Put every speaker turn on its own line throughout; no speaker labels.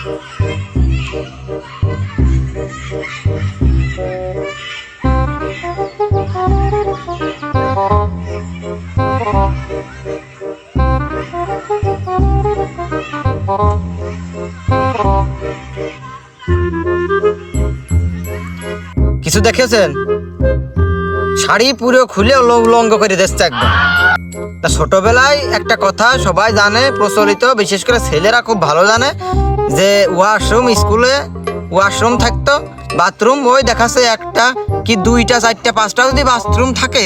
কিছু দেখেছেন? শাড়ি পুরো খুলে লঙ্গ করে দিচ্ছে একদম। তা ছোটবেলায় একটা কথা সবাই জানে, প্রচলিত, বিশেষ করে ছেলেরা খুব ভালো জানে। যে ওয়াশরুম স্কুলে ওয়াশরুম থাকতো বাথরুম ওই দেখাচ্ছে একটা কি দুইটা চারটা পাঁচটা যদি বাথরুম থাকে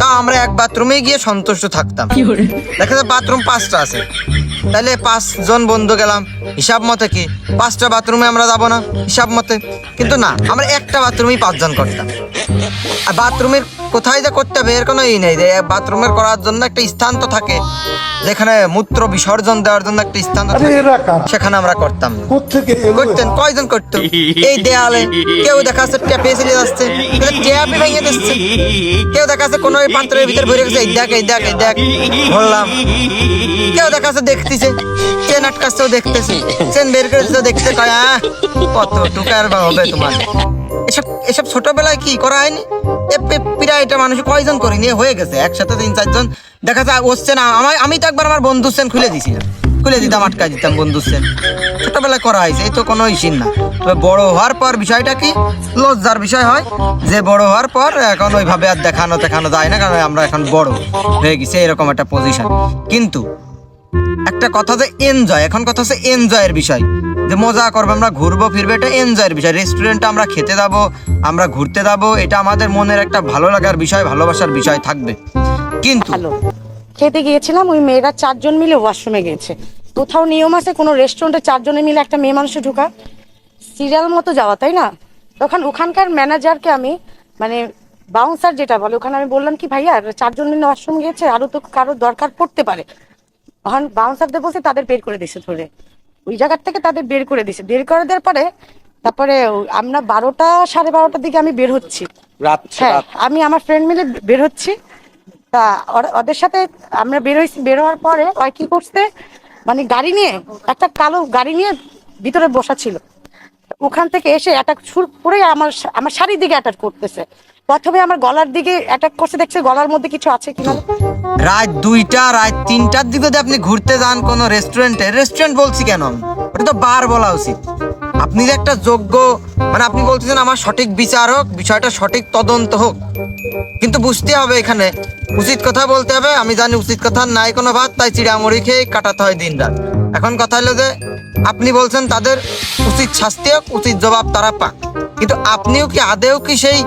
তা আমরা এক বাথরুমে গিয়ে সন্তুষ্ট থাকতাম। দেখা যায় বাথরুম পাঁচটা আছে। তাহলে পাঁচজন বন্ধু গেলাম। হিসাব মতে কি? পাঁচটা বাথরুমে আমরা যাব না? হিসাব মতে? কিন্তু না আমরা একটা বাথরুমেই পাঁচজন করতাম। আর বাথরুমের কোথায় যে করতে হবে এর কোনো ই নেই যে বাথরুমের করার জন্য একটা স্থান তো থাকে। যেখানে মূত্র বিসর্জন দেওয়ার জন্য একটা স্থান সেখানে আমরা করতাম। করতেন কয়জন করতো? এই দেয়ালে কেউ দেখা যাচ্ছে ট্যাপে চলে যাচ্ছে ট্যাপই ভেঙে দিচ্ছে। কেউ দেখা যাচ্ছে কোনো পাত্রের ভিতর ভরে গেছে এই দেখ এই দেখ এই দেখ বললাম কেউ দেখা যাচ্ছে দেখতেছে চেন আটকাচ্ছেও দেখতেছে। চেন বের করে দিচ্ছে দেখতে কয় কত টুকার বা হবে তোমার? এসব এসব ছোটবেলায় কি করা হয়নি? এ পে- প্রায় এটা মানুষ কয়জন করে নিয়ে হয়ে গেছে? একসাথে তিন, চারজন। দেখা যায় হচ্ছে না আমার, আমি তো একবার আমার বন্ধু সেন খুলে দিছিলাম খুলে দিতাম আটকা দিতাম বন্ধু সেন ছোটবেলায় করা হয়েছে এই তো কোনো ইসিন না। তবে বড় হওয়ার পর বিষয়টা কি? লজ্জার বিষয় হয়। যে বড় হওয়ার পর এখন ওইভাবে আর দেখানো দেখানো যায় না, কারণ আমরা এখন বড় হয়ে গেছি, এরকম একটা পজিশন কিন্তু একটা কথা যে এনজয় এখন কথা হচ্ছে এনজয়ের বিষয়। যে মজা করব, আমরা ঘুরবো, ফিরবো, এটা এনজয়ের বিষয়। রেস্টুরেন্টে আমরা খেতে যাব, আমরা ঘুরতে যাব, এটা আমাদের মনের একটা ভালো লাগার বিষয়, ভালোবাসার বিষয় থাকবে। কিন্তু
খেতে গিয়েছিলাম, ওই মেয়েরা চারজন মিলে ওয়াশরুমে গিয়েছে কোথাও নিয়ম আছে, কোনো রেস্টুরেন্টে চারজনে মিলে একটা মেয়ে মানুষে ঢোকা? সিরিয়াল মতো যাওয়া, তাই না? তখন ওখানকার ম্যানেজারকে আমি মানে বাউন্সার যেটা বলে, ওখানে আমি বললাম কি, ভাইয়া, চারজন মিলে ওয়াশরুম গিয়েছে আরও তো কারও দরকার পড়তে পারে। তখন বাউন্সারদের বলছে তাদের বের করে দিছে ধরে। ওই জায়গার থেকে তাদের বের করে দিছে। বের করে দেওয়ার পরে তারপরে আমরা বারোটা সাড়ে বারোটার দিকে আমি বের হচ্ছি। হ্যাঁ আমি আমার ফ্রেন্ড মিলে বের হচ্ছি। তা ওদের সাথে আমরা বের হয়েছি বের হওয়ার পরে ওরা কি করছে মানে গাড়ি নিয়ে একটা কালো গাড়ি নিয়ে ভিতরে বসা ছিল। ওখান থেকে এসে অ্যাটাক শুরু করে আমার আমার শাড়ির দিকে অ্যাটাক করতেছে। প্রথমে আমার গলার দিকে অ্যাটাক করছে, দেখছে গলার মধ্যে কিছু আছে কিনা।
রাত দুইটা, রাত তিনটার দিকে যদি আপনি ঘুরতে যান কোনো রেস্টুরেন্টে রেস্টুরেন্ট বলছি কেন? ওটা তো বার বলা উচিত। আপনি যে একটা যোগ্য মানে আপনি বলতেছেন আমার সঠিক বিচার হোক, বিষয়টা সঠিক তদন্ত হোক। কিন্তু বুঝতে হবে এখানে, উচিত কথা বলতে হবে, আমি জানি উচিত কথা নাই কোনো ভাত, তাই চিড়ামুড়ি খেয়ে কাটাতে হয় দিন রাত এখন কথা হলো যে আপনি বলছেন তাদের উচিত শাস্তি হোক, উচিত জবাব তারা পাক। কিন্তু আপনিও কি, আদেও কি সেই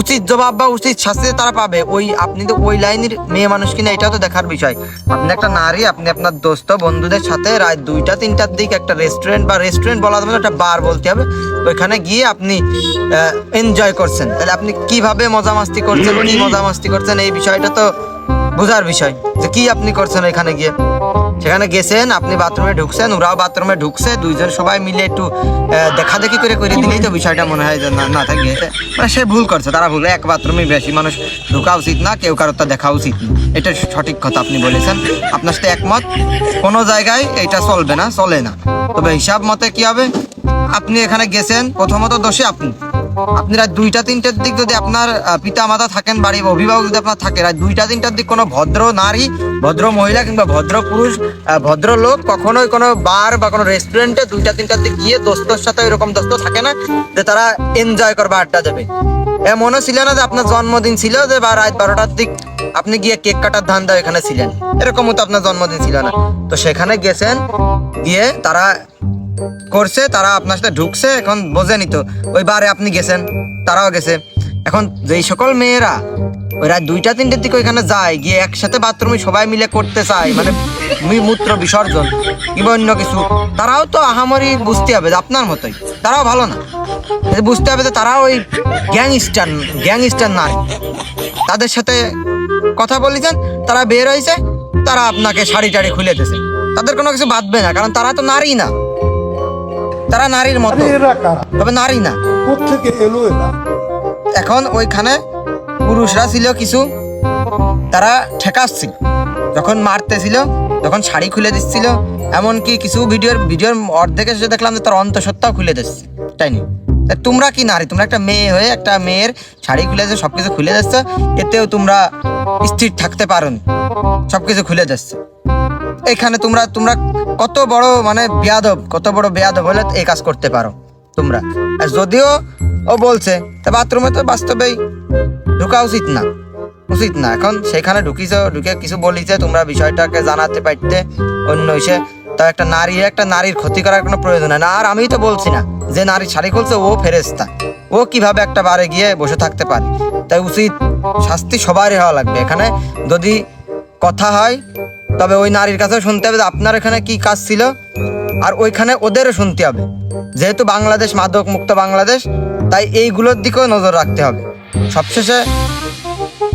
উচিত জবাব বা উচিত শাস্তি তারা পাবে? ওই আপনি তো ওই লাইনের মেয়ে মানুষ কিনা এটা তো দেখার বিষয়। আপনি একটা নারী, আপনি আপনার দোস্ত, বন্ধুদের সাথে রাত দুইটা, তিনটার দিকে একটা রেস্টুরেন্ট বা রেস্টুরেন্ট বলা যাবে একটা বার বলতে হবে। ওইখানে গিয়ে আপনি এনজয় করছেন। তাহলে আপনি কীভাবে মজা মাস্তি করছেন, কি মজা মাস্তি করছেন, এই বিষয়টা তো বোঝার বিষয় যে কি আপনি করছেন এখানে গিয়ে। সেখানে গেছেন, আপনি বাথরুমে ঢুকছেন, ওরাও বাথরুমে ঢুকছে, দুইজন সবাই মিলে একটু দেখাদেখি করে করে দিলেই তো বিষয়টা মনে হয় যে না না থাকে মানে সে ভুল করছে, তারা ভুল এক বাথরুমে বেশি মানুষ ঢুকা উচিত না, কেউ কারোর তা দেখা উচিত এটা সঠিক কথা আপনি বলেছেন। আপনার সাথে একমত, কোনো জায়গায় এটা চলবে না, চলে না। তবে হিসাব মতে কি হবে? আপনি এখানে গেছেন, প্রথমত দোষী আপনি। আপনি রাত দুইটা, তিনটার দিক যদি আপনার পিতা মাতা থাকেন বাড়ির অভিভাবক যদি আপনার থাকে রাত দুইটা, তিনটার দিক কোনো ভদ্র নারী, ভদ্র মহিলা কিংবা ভদ্র পুরুষ ভদ্র লোক কখনোই কোনো বার বা কোনো রেস্টুরেন্টে দুইটা, তিনটার দিক গিয়ে দোস্তর সাথে এরকম দোস্ত থাকে না যে তারা এনজয় করবে আড্ডা দেবে। এমনও ছিল না যে আপনার জন্মদিন ছিল যে বা রাত বারোটার দিক আপনি গিয়ে কেক কাটার ধান্দা এখানে ছিলেন। এরকমও তো আপনার জন্মদিন ছিল না। তো সেখানে গেছেন, গিয়ে তারা করছে, তারা আপনার সাথে ঢুকছে, এখন বোঝেনি তো। ওই বারে আপনি গেছেন, তারাও গেছে। এখন যেই সকল মেয়েরা ওই রাত দুইটা তিনটের দিকে ওইখানে যায়, গিয়ে একসাথে বাথরুমে সবাই মিলে করতে চায় মানে মূত্র বিসর্জন কিংবা অন্য কিছু। তারাও তো আহামরি বুঝতে হবে আপনার মতোই। তারাও ভালো না। বুঝতে হবে যে তারাও ওই গ্যাংস্টার গ্যাংস্টার নাই। তাদের সাথে কথা বলেছেন, তারা বের হয়েছে তারা আপনাকে শাড়ি টাড়ি খুলে দিয়েছে। তাদের কোনো কিছু বাঁধবে না, কারণ তারা তো নারী না। তারা নারীর মতো। তবে নারী না।
কোথেকে এলো
এখন ওইখানে পুরুষরা ছিল কিছু তারা ঠেকাচ্ছিল। যখন মারতেছিল যখন শাড়ি খুলে দিচ্ছিল এমনকি কিছু ভিডিওর ভিডিওর অর্ধেকে শেষে দেখলাম যে তার অন্তঃসত্ত্বাও খুলে দিচ্ছে। তাই নি? তোমরা কি নারী? তোমরা একটা মেয়ে হয়ে একটা মেয়ের শাড়ি খুলে দিচ্ছে সবকিছু খুলে দিচ্ছে এতেও তোমরা স্থির থাকতে পারো সবকিছু খুলে দিচ্ছে। এখানে তোমরা তোমরা কত বড় মানে বেয়াদব, কত বড় বেয়াদব হলে এই কাজ করতে পারো তোমরা। আর যদিও ও বলছে, তা বাথরুমে তো বাস্তবেই ঢোকা উচিত না উচিত না। এখন সেখানে ঢুকিছ, ঢুকে কিছু বলিছে, তোমরা বিষয়টাকে জানাতে পারতে অন্য এসে তা একটা নারী, একটা নারীর ক্ষতি করার কোনো প্রয়োজন না, আর আমি তো বলছি না যে নারী শাড়ি খুলছে, ও ফেরেস্তা ও কীভাবে একটা বারে গিয়ে বসে থাকতে পারে? তাই উচিত শাস্তি সবারই হওয়া লাগবে। এখানে যদি কথা হয় তবে ওই নারীর কাছে শুনতে হবে যে আপনার এখানে কি কাজ ছিল আর ওইখানে ওদেরও শুনতে হবে। যেহেতু বাংলাদেশ মাদক মুক্ত বাংলাদেশ, তাই এইগুলোর দিকেও নজর রাখতে হবে। সবশেষে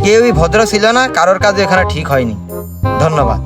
কেউই ভদ্র ছিল না, কারোর কাজ এখানে ঠিক হয়নি। ধন্যবাদ।